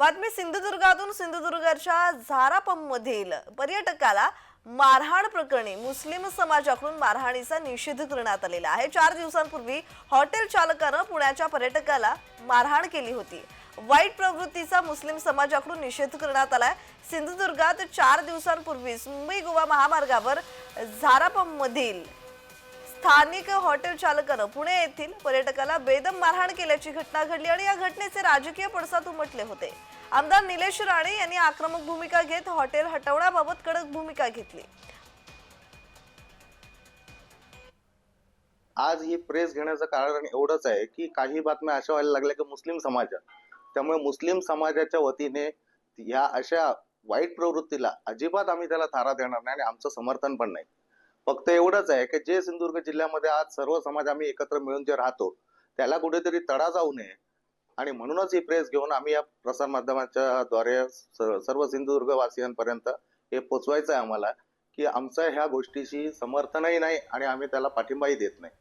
बातमी सिंधुदुर्गातून सिंधुदुर्गाच्या झारापंप मधील पर्यटकाला मारहाण प्रकरणी मुस्लिम समाजाकडून मारहाणीचा निषेध करण्यात आलेला आहे. चार दिवसांपूर्वी हॉटेल चालकानं पुण्याच्या पर्यटकाला मारहाण केली होती. वाईट प्रवृत्तीचा मुस्लिम समाजाकडून निषेध करण्यात आलाय. सिंधुदुर्गात चार दिवसांपूर्वीच मुंबई गोवा महामार्गावर झारापममधील स्थानिक हॉटेल चालकानं पुणे येथील पर्यटकाला बेदम मारहाण केल्याची घटना घडली आणि या घटनेचे राजकीय पडसाद उमटले होते. आमदार निलेश राणे यांनी आक्रमक भूमिका घेत हॉटेल हटवण्याबाबत कडक भूमिका घेतली. आज ही प्रेस घेण्याचं कारण एवढंच आहे की काही बातम्या अशा व्हायला लागल्या की मुस्लिम समाज त्यामुळे मुस्लिम समाजाच्या वतीने या अशा वाईट प्रवृत्तीला अजिबात आम्ही त्याला थारा देणार नाही आणि आमचं समर्थन पण नाही. फक्त एवढंच आहे की जे सिंधुदुर्ग जिल्ह्यामध्ये आज सर्व समाज आम्ही एकत्र मिळून जे राहतो त्याला कुठेतरी तडा जाऊ नये. आणि म्हणूनच ही प्रेस घेऊन आम्ही या प्रसार माध्यमाच्या द्वारे सर्व सिंधुदुर्ग वासियांपर्यंत हे पोचवायचं आहे आम्हाला की आमचं ह्या गोष्टीशी समर्थनही नाही आणि आम्ही त्याला पाठिंबाही देत नाही.